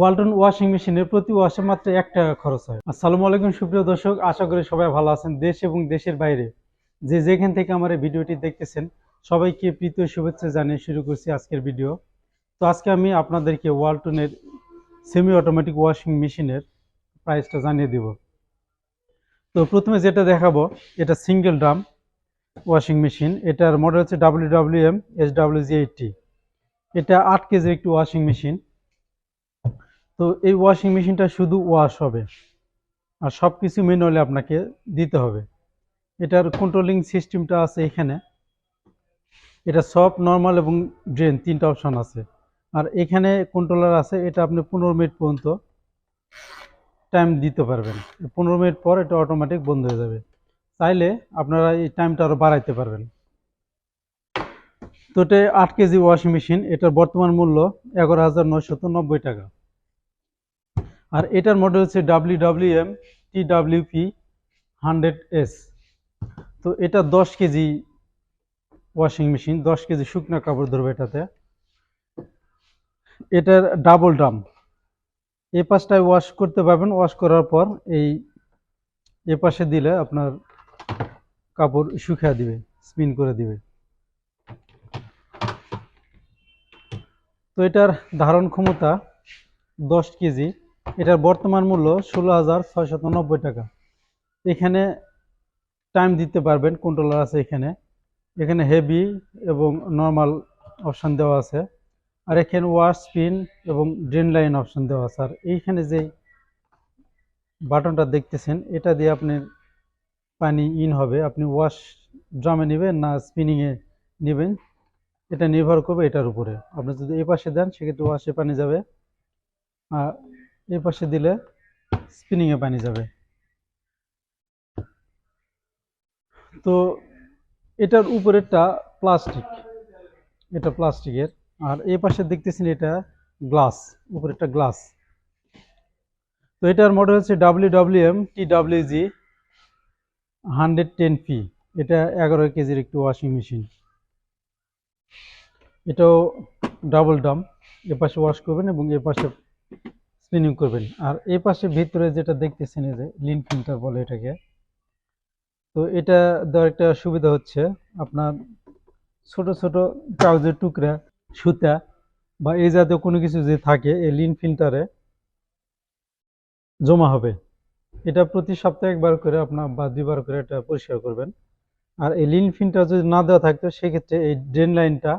Walton washing মেশিনের প্রতি ওয়াশে মাত্র এক টাকা খরচ হয়। আসসালামু আলাইকুম, সুপ্রিয় দর্শক। আশা করি সবাই ভালো আছেন দেশ এবং দেশের বাইরে। যে যেখান থেকে আমার এই ভিডিওটি দেখতেছেন, সবাইকে প্রীতীয় শুভেচ্ছা জানিয়ে শুরু করছি আজকের ভিডিও। তো আজকে আমি আপনাদেরকে ওয়ালটনের সেমি অটোমেটিক ওয়াশিং মেশিনের প্রাইসটা জানিয়ে দিব। তো প্রথমে যেটা দেখাবো, এটা সিঙ্গেল ড্রাম ওয়াশিং মেশিন এটার মডেল হচ্ছে W W M S W G eighty এটা আট কেজির একটি ওয়াশিং মেশিন তো এই ওয়াশিং মেশিনটা শুধু ওয়াশ হবে আর সব কিছু ম্যানুয়ালি আপনাকে দিতে হবে। এটার কন্ট্রোলিং সিস্টেমটা আছে এখানে। এটা সফট নর্মাল এবং ড্রেন তিনটা অপশন আছে। আর এখানে কন্ট্রোলার আছে, এটা আপনি পনেরো মিনিট পর্যন্ত টাইম দিতে পারবেন। পনেরো মিনিট পর এটা অটোমেটিক বন্ধ হয়ে যাবে। চাইলে আপনারা এই টাইমটা আরও বাড়াইতে পারবেন। তো এটা আট কেজি ওয়াশিং মেশিন এটার বর্তমান মূল্য এগারো হাজার নয়শত নব্বই টাকা। আর এটার মডেল হচ্ছে W W M T W P hundred S তো এটা দশ কেজি ওয়াশিং মেশিন দশ কেজি শুকনো কাপড় ধরবে এটাতে। এটার ডাবল ড্রাম এ পাশটায় ওয়াশ করতে পারবেন। ওয়াশ করার পর এই এ পাশে দিলে আপনার কাপড় শুকিয়ে দিবে স্পিন করে দিবে। তো এটার ধারণ ক্ষমতা দশ কেজি। এটার বর্তমান মূল্য ষোলো হাজার ছয়শত নব্বই টাকা। এখানে টাইম দিতে পারবেন কন্ট্রোলার আছে এখানে। এখানে হেভি এবং নর্মাল অপশান দেওয়া আছে। আর এখানে ওয়াশ স্পিন এবং ড্রেন লাইন অপশান দেওয়া আছে। আর এইখানে যে বাটনটা দেখতেছেন, এটা দিয়ে আপনি পানি ইন হবে। আপনি ওয়াশ ড্রামে নেবেন না স্পিনিংয়ে নেবেন। এটা নির্ভর করবে এটার উপরে। আপনি যদি এই পাশে দেন, সেক্ষেত্রে ওয়াশে পানি যাবে। আর এই পাশে দিলে স্পিনিংয়ে পানি যাবে। তো এটার উপরেরটা প্লাস্টিক এটা প্লাস্টিকের আর এই পাশে দেখতেছেন এটা গ্লাস উপরেরটা গ্লাস তো এটার মডেল হচ্ছে W W M T W G hundred ten P এটা এগারো কেজির একটি ওয়াশিং মেশিন এটাও ডাবল ডাম এ পাশে ওয়াশ করবেন এবং এ পাশে স্পিনিং করবেন। আর এই পাশে ভিতরে যেটা দেখতেছেন যে লিন ফিল্টার বলে এটাকে, তো এটা দেওয়ার একটা সুবিধা হচ্ছে আপনার ছোট ছোট কাগজের টুকরা, সুতা বা এই জাতীয় কোনো কিছু যে থাকে এই লিন ফিল্টারে জমা হবে। এটা প্রতি সপ্তাহে একবার করে আপনার বা দুইবার করে এটা পরিষ্কার করবেন। আর এই লিন ফিল্টার যদি না দেওয়া থাকতো, সেক্ষেত্রে এই ড্রেন লাইনটা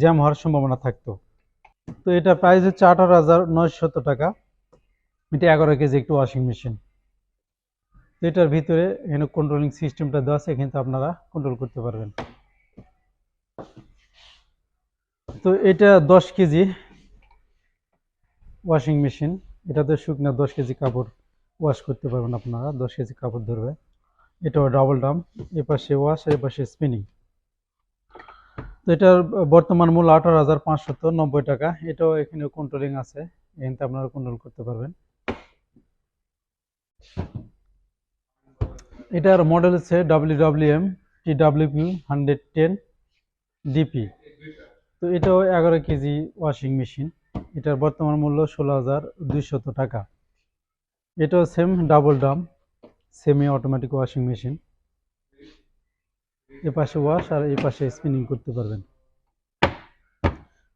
জ্যাম হওয়ার সম্ভাবনা থাকতো। তো এটা প্রাইস হচ্ছে আঠারো হাজার নয়শত টাকা। এটা এগারো কেজি একটু ওয়াশিং মেশিন তো এটার ভিতরে এখানে কন্ট্রোলিং সিস্টেমটা দেওয়া আছে, এখানে আপনারা কন্ট্রোল করতে পারবেন। তো এটা দশ কেজি ওয়াশিং মেশিন এটাতে শুকনা দশ কেজি কাপড় ওয়াশ করতে পারবেন আপনারা, দশ কেজি কাপড় ধরবে। এটাও ডাবল ডাম এ পাশে ওয়াশ এ পাশে স্পিনিং তো এটার বর্তমান মূল্য আঠারো হাজার পাঁচশত নব্বই টাকা। এটাও এখানে কন্ট্রোলিং আছে। এখানে আপনারা কন্ট্রোল করতে পারবেন। এটার মডেল হচ্ছে W W M T W P hundred ten DP তো এটাও এগারো কেজি ওয়াশিং মেশিন এটার বর্তমান মূল্য ষোলো হাজার দুইশত টাকা। এটাও same double drum semi automatic washing machine এ পাশে ওয়াশ আর এই পাশে স্পিনিং করতে পারবেন।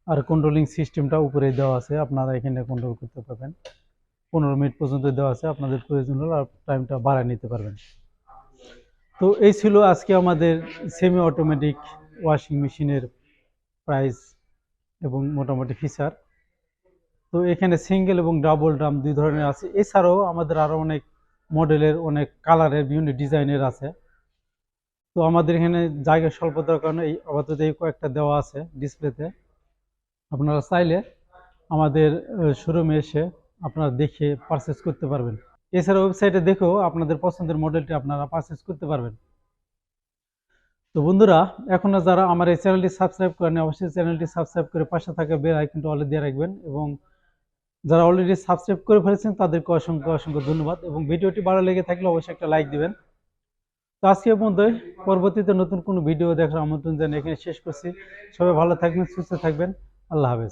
আর কন্ট্রোলিং সিস্টেমটা উপরে দেওয়া আছে, আপনারা এখানে কন্ট্রোল করতে পারবেন। পনেরো মিনিট পর্যন্ত দেওয়া আছে, আপনাদের প্রয়োজন হলে আর টাইমটা বাড়ায় নিতে পারবেন। তো এই ছিল আজকে আমাদের সেমি অটোমেটিক ওয়াশিং মেশিনের প্রাইস এবং মোটামুটি ফিচার তো এখানে সিঙ্গেল এবং ডাবল ড্রাম দুই ধরনের আছে। এছাড়াও আমাদের আরও অনেক মডেলের অনেক কালারের বিভিন্ন ডিজাইনের আছে। তো আমাদের এখানে জায়গা স্বল্পতার কারণে এই আপাতত এই কয়েকটা দেওয়া আছে ডিসপ্লেতে। আপনারা চাইলে আমাদের শোরুমে এসে আপনারা দেখে পারচেস করতে পারবেন। এছাড়া ওয়েবসাইটে দেখেও আপনাদের পছন্দের মডেলটি আপনারা পারচেস করতে পারবেন। তো বন্ধুরা, এখনও যারা আমার এই চ্যানেলটি সাবস্ক্রাইব করেন অবশ্যই চ্যানেলটি সাবস্ক্রাইব করে পাশে থাকা বেল আইকনটি অলরেডি দিয়ে রাখবেন এবং যারা অলরেডি সাবস্ক্রাইব করে ফেলেছেন, তাদেরকে অসংখ্য অসংখ্য ধন্যবাদ এবং ভিডিওটি ভালো লেগে থাকলে অবশ্যই একটা লাইক দিবেন। তো আজকে পর্যন্ত পরবর্তীতে নতুন কোনো ভিডিও দেখার আমন্ত্রণ জানিয়ে এখানে শেষ করছি। সবাই ভালো থাকবেন, সুস্থ থাকবেন। আল্লাহ হাফেজ।